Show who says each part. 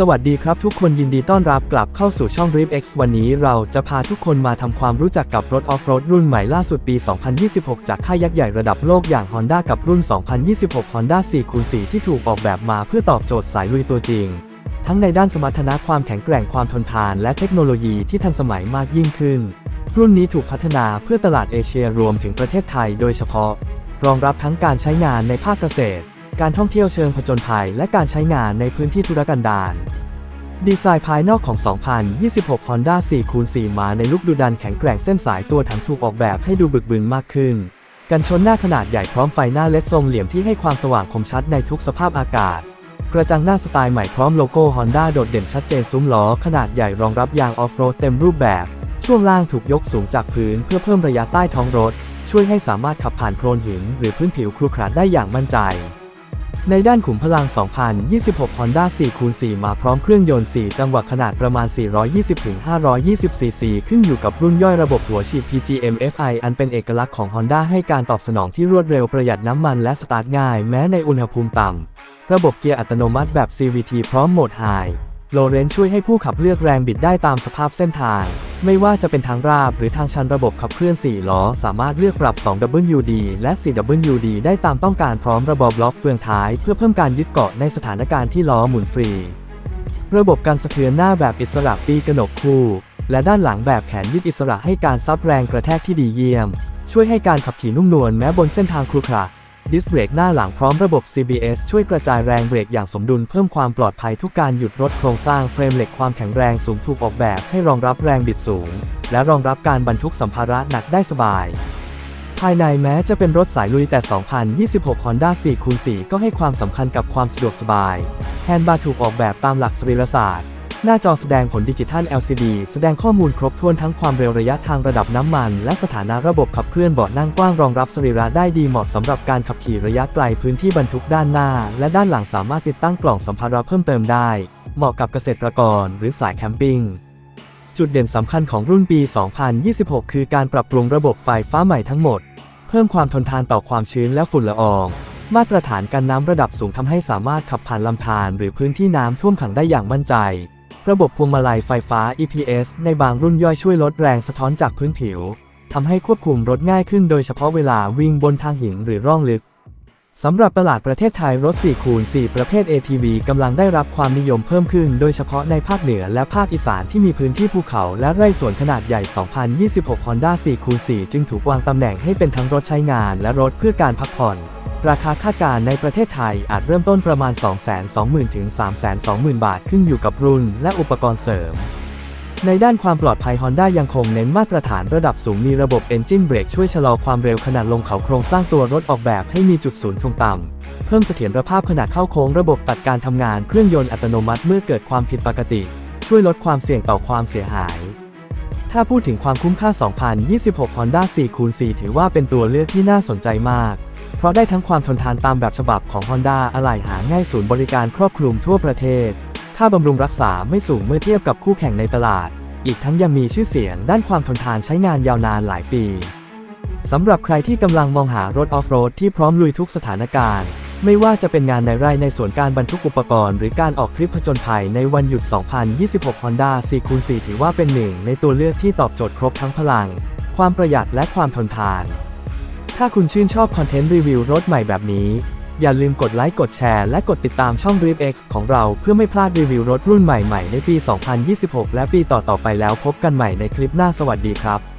Speaker 1: สวัสดีครับทุกคนยินดีต้อนรับกลับเข้าสู่ช่อง r i p X วันนี้เราจะพาทุกคนมาทำความรู้จักกับรถออฟโรดรุ่นใหม่ล่าสุดปี 2026 จากค่ายยักษ์ใหญ่ระดับโลกอย่าง Honda กับรุ่น 2026 Honda 4x4 ที่ถูกออกแบบมาเพื่อตอบโจทย์สายลุยตัวจริง ทั้งในด้านสมรรถนะความแข็งแกร่งความทนทาน และเทคโนโลยีที่ทันสมัยมากยิ่งขึ้น รุ่นนี้ถูกพัฒนาเพื่อตลาดเอเชียรวมถึงประเทศไทย โดยเฉพาะ รองรับทั้งการใช้งานในภาคเกษตร การท่องเที่ยวเชิงผจญภัยและการใช้งานในพื้นที่ธุรกันดารดีไซน์ภายนอกของ 2026 Honda 4x4 มาในลุคดูดันแข็งแกร่งเส้นสายตัวถังถูกออกแบบให้ดูบึกบึนมากขึ้น กันชนหน้าขนาดใหญ่พร้อมไฟหน้าเลดทรงเหลี่ยมที่ให้ความสว่างคมชัดในทุกสภาพอากาศ กระจังหน้าสไตล์ใหม่พร้อมโลโก้ Honda โดดเด่นชัดเจนซุ้มล้อขนาดใหญ่รองรับยางออฟโรดเต็มรูปแบบ ช่วงล่างถูกยกสูงจากพื้นเพื่อเพิ่มระยะใต้ท้องรถ ช่วยให้สามารถขับผ่านโคลนหิน หรือพื้นผิวครุขระได้อย่างมั่นใจ ในด้านขุมพลัง 2026 Honda 4x4 มาพร้อมเครื่องยนต์ 4 จังหวะขนาดประมาณ 420-520ซีซีขึ้นอยู่กับรุ่นย่อยระบบหัวฉีด PGM-FI อันเป็นเอกลักษณ์ของ Honda ให้การตอบสนองที่รวดเร็วประหยัดน้ำมันและสตาร์ทง่าย แม้ในอุณหภูมิต่ำ ระบบเกียร์อัตโนมัติแบบ CVT พร้อมโหมด High โลเรนช่วยให้ผู้ขับเลือกแรงบิดได้ตามสภาพเส้นทาง ไม่ว่าจะเป็นทางราบหรือทางชันระบบขับเคลื่อน 4 ล้อ สามารถเลือกปรับ 2WD และ 4WD ได้ตามต้องการพร้อมระบบล็อกเฟืองท้าย เพื่อเพิ่มการยึดเกาะในสถานการณ์ที่ล้อหมุนฟรี ระบบการสะเทือนหน้าแบบอิสระปีกระหนกคู่ และด้านหลังแบบแขนยืดอิสระให้การซับแรงกระแทกที่ดีเยี่ยม ช่วยให้การขับขี่นุ่มนวลแม้บนเส้นทางครุขระ ดิสเบรกหน้าหลังพร้อมระบบ CBS ช่วยกระจายแรงเบรกอย่างสมดุลเพิ่มความปลอดภัยทุกการหยุดรถโครงสร้างเฟรมเหล็กความแข็งแรงสูงถูกออกแบบให้รองรับแรงบิดสูง และรองรับการบรรทุกสัมภาระหนักได้สบาย ภายในแม้จะเป็นรถสายลุยแต่ 2026 Honda 4x4 ก็ให้ความสำคัญกับความสะดวกสบาย แฮนด์บาร์ถูกออกแบบตามหลักสรีรศาสตร์ หน้าจอแสดงผลดิจิทัล LCD แสดงข้อมูลครบถ้วนทั้งความเร็วระยะทางระดับน้ำมัน และสถานะระบบขับเคลื่อนเบาะนั่งกว้างรองรับสรีระได้ดีเหมาะสำหรับการขับขี่ระยะไกลพื้นที่บรรทุกด้านหน้า และด้านหลังสามารถติดตั้งกล่องสัมภาระเพิ่มเติมได้ เหมาะกับเกษตรกรหรือสายแคมปิ้งจุดเด่นสำคัญของรุ่นปี 2026 คือการปรับปรุงระบบไฟฟ้าใหม่ทั้งหมด เพิ่มความทนทานต่อความชื้นและฝุ่นละออง มาตรฐานกันน้ำระดับสูงทำให้สามารถขับผ่านลำธารหรือพื้นที่น้ำท่วมขังได้อย่างมั่นใจ ระบบพวงมาลัยไฟฟ้า EPS ในบางรุ่นย่อยช่วยลดแรงสะท้อนจากพื้นผิวทำให้ควบคุมรถง่ายขึ้นโดยเฉพาะเวลาวิ่งบนทางหินหรือร่องลึกสำหรับตลาดประเทศไทยรถ4คูณ4ประเภท ATV กำลังได้รับความนิยมเพิ่มขึ้น โดยเฉพาะในภาคเหนือและภาคอีสานที่มีพื้นที่ภูเขาและไร่สวนขนาดใหญ่ 2026 Honda 4คูณ4จึงถูกวางตำแหน่งให้เป็นทั้งรถใช้งานและรถเพื่อการพักผ่อน ราคาคาดการณ์ในประเทศไทยอาจเริ่มต้นประมาณ 220,000 ถึง 320,000 บาท ขึ้นอยู่กับรุ่นและอุปกรณ์เสริม ในด้านความปลอดภัย Honda ยังคงเน้นมาตรฐานระดับสูงมีระบบ Engine Brake ช่วยชะลอความเร็วขณะลงเขาโครงสร้างตัวรถออกแบบให้มีจุดศูนย์ถ่วงต่ำ เพิ่มเสถียรภาพขณะเข้าโค้งระบบตัดการทำงานเครื่องยนต์อัตโนมัติเมื่อเกิดความผิดปกติ ช่วยลดความเสี่ยงต่อความเสียหายถ้าพูดถึงความคุ้มค่า 2026 Honda 4x4 ถือว่าเป็นตัวเลือกที่น่าสนใจมาก เพราะได้ทั้งความทนทานตามแบบฉบับของ Honda อะไหล่หาง่ายศูนย์บริการครอบคลุมทั่วประเทศ ค่าบำรุงรักษาไม่สูงเมื่อเทียบกับคู่แข่งในตลาด อีกทั้งยังมีชื่อเสียงด้านความทนทานใช้งานยาวนานหลายปีสำหรับใครที่กำลังมองหารถออฟโรดที่พร้อมลุยทุกสถานการณ์ ไม่ว่าจะเป็นงานในไร่ในสวนการบรรทุกอุปกรณ์ หรือการออกทริปผจญภัยในวันหยุด 2026 Honda 4x4 ถือว่าเป็นหนึ่งในตัวเลือกที่ตอบโจทย์ครบทั้งพลัง ความประหยัดและความทนทาน ถ้าคุณชื่นชอบคอนเทนต์รีวิวรถใหม่แบบนี้ อย่าลืมกดไลค์กดแชร์และกดติดตามช่อง Drip X ของเราเพื่อไม่พลาดรีวิวรถรุ่นใหม่ๆในปี 2026 และปีต่อๆไปแล้วพบกันใหม่ในคลิปหน้าสวัสดีครับ